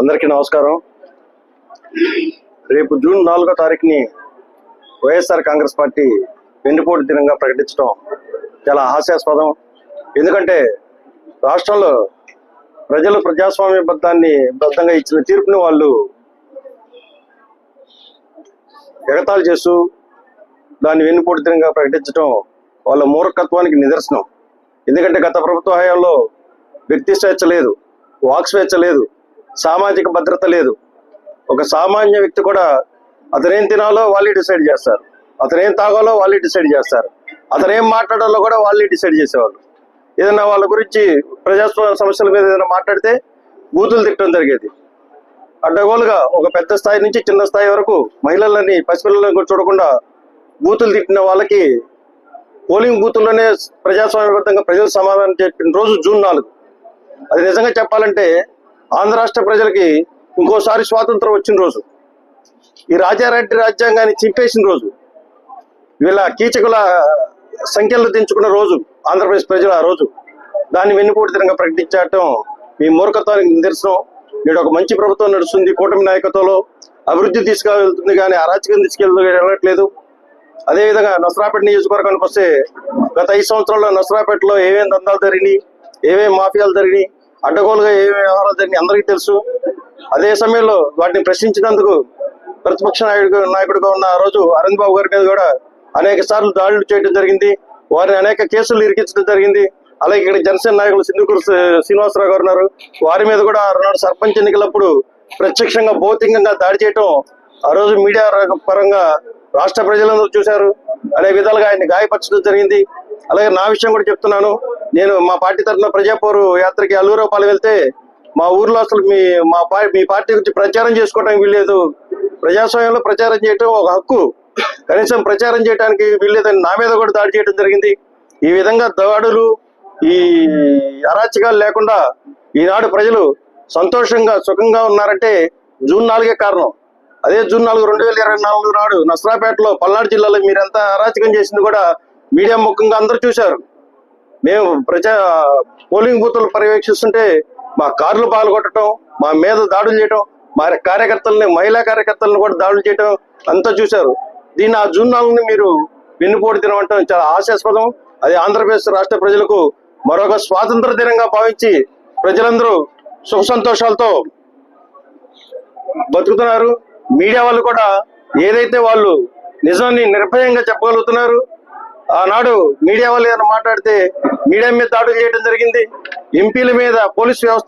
అందరికీ నమస్కారం. రేపు జూన్ నాలుగో తారీఖుని వైఎస్ఆర్ కాంగ్రెస్ పార్టీ వెన్నుపోటు దినంగా ప్రకటించడం చాలా హాస్యాస్పదం. ఎందుకంటే రాష్ట్రంలో ప్రజలు ప్రజాస్వామ్య బద్ధాన్ని బద్ధంగా ఇచ్చిన తీర్పుని వాళ్ళు ఎగతాళి చేస్తూ దాన్ని వెన్నుపోటు దినంగా ప్రకటించడం వాళ్ళ మూర్ఖత్వానికి నిదర్శనం. ఎందుకంటే గత ప్రభుత్వ హయాంలో వ్యక్తి స్వేచ్ఛ లేదు వాక్ స్వేచ్ఛ లేదు. సామాజిక భద్రత లేదు. ఒక సామాన్య వ్యక్తి కూడా అతనేం తినాలో వాళ్ళే డిసైడ్ చేస్తారు. అతనేం తాగాలో వాళ్ళే డిసైడ్ చేస్తారు. అతనేం మాట్లాడాలో కూడా వాళ్ళే డిసైడ్ చేసేవాళ్ళు. ఏదైనా వాళ్ళ గురించి ప్రజాస్వామ్య సమస్యల మీద ఏదైనా మాట్లాడితే బూతులు తిట్టడం జరిగేది. అడ్డగోలుగా ఒక పెద్ద స్థాయి నుంచి చిన్న స్థాయి వరకు మహిళలని పసిపిల్లలని చూడకుండా బూతులు తిట్టిన వాళ్ళకి పోలింగ్ బూతుల్లోనే ప్రజాస్వామ్యబద్ధంగా ప్రజలు సమాధానం చెప్పిన రోజు జూన్ నాలుగు. అది నిజంగా చెప్పాలంటే ఆంధ్ర రాష్ట్ర ప్రజలకి ఇంకోసారి స్వాతంత్రం వచ్చిన రోజు ఈ రాజారెడ్డి రాజ్యాంగాన్ని చింపేసిన రోజు వీళ్ళ కీచకుల సంఖ్యలు దించుకున్న రోజు ఆంధ్రప్రదేశ్ ప్రజలు ఆ రోజు దాన్ని వెన్నుపోటుతనంగా ప్రకటించటం మీ మూర్ఖత్వానికి నిదర్శనం. నేడు ఒక మంచి ప్రభుత్వం నడుస్తుంది కూటమి నాయకత్వంలో అభివృద్ధి తీసుకెళ్తుంది కానీ అరాచకం తీసుకెళ్ళట్లేదు. వెళ్ళట్లేదు అదేవిధంగా నసరాపేట నియోజకవర్గానికి వస్తే గత ఐదు సంవత్సరాల్లో నసరాపేటలో ఏమేమి దందాలు జరిగినాయి ఏమేమి మాఫియాలు జరిగినాయి అడ్డగోలుగా ఏ వ్యవహారాలు జరిగినాయి అందరికీ తెలుసు. అదే సమయంలో వాటిని ప్రశ్నించినందుకు ప్రతిపక్ష నాయకుడు నాయకుడిగా ఉన్న ఆ రోజు అరవింద్ బాబు గారి మీద కూడా అనేక సార్లు దాడులు చేయడం జరిగింది. వారిని అనేక కేసులు ఇరికించడం జరిగింది. అలాగే ఇక్కడ జనసేన నాయకులు సింధుకూరు శ్రీనివాసరావు గారు ఉన్నారు. వారి మీద కూడా ఆనాడు సర్పంచ్ ఎన్నికలప్పుడు ప్రత్యక్షంగా భౌతికంగా దాడి చేయటం ఆ రోజు మీడియా పరంగా రాష్ట్ర ప్రజలందరూ చూశారు. అనే విధాలుగా ఆయన్ని గాయపరచడం జరిగింది. అలాగే నా విషయం కూడా చెప్తున్నాను. నేను మా పార్టీ తరఫున ప్రజాపోరు యాత్రకి అల్లూరపాలు వెళ్తే మా ఊర్లో అసలు మీ మా పార్టీ మీ పార్టీ గురించి ప్రచారం చేసుకోవడానికి వీల్లేదు. ప్రజాస్వామ్యంలో ప్రచారం చేయటం ఒక హక్కు. కనీసం ప్రచారం చేయడానికి వీల్లేదని నా మీద కూడా దాడి చేయడం జరిగింది. ఈ విధంగా దాడులు ఈ అరాచకాలు లేకుండా ఈనాడు ప్రజలు సంతోషంగా సుఖంగా ఉన్నారంటే జూన్ నాలుగే కారణం. అదే జూన్ నాలుగు రెండు వేల ఇరవై నాలుగు నాడు నసరాపేటలో పల్నాడు జిల్లాలో మీరంతా అరాచకం చేసింది కూడా మీడియా ముఖంగా అందరూ చూశారు. మేము ప్రజా పోలింగ్ బూతులు పర్యవేక్షిస్తుంటే మా కార్లు పాల్గొట్టడం మా మీద దాడులు చేయటం మా కార్యకర్తలని మహిళా కార్యకర్తలను కూడా దాడులు చేయటం అంతా చూశారు. దీన్ని ఆ జూన్ మీరు వెన్నుపోటు తినడం చాలా హాస్యాస్పదం అది ఆంధ్రప్రదేశ్ రాష్ట్ర ప్రజలకు మరొక స్వాతంత్ర దినంగా భావించి ప్రజలందరూ సుఖ సంతోషాలతో బతుకుతున్నారు. మీడియా వాళ్ళు కూడా ఏదైతే వాళ్ళు నిజాన్ని నిర్భయంగా చెప్పగలుగుతున్నారు ఆనాడు మీడియా వాళ్ళు ఏమైనా మాట్లాడితే మీడియా మీద దాడులు చేయడం జరిగింది. ఎంపీల మీద పోలీస్ వ్యవస్థ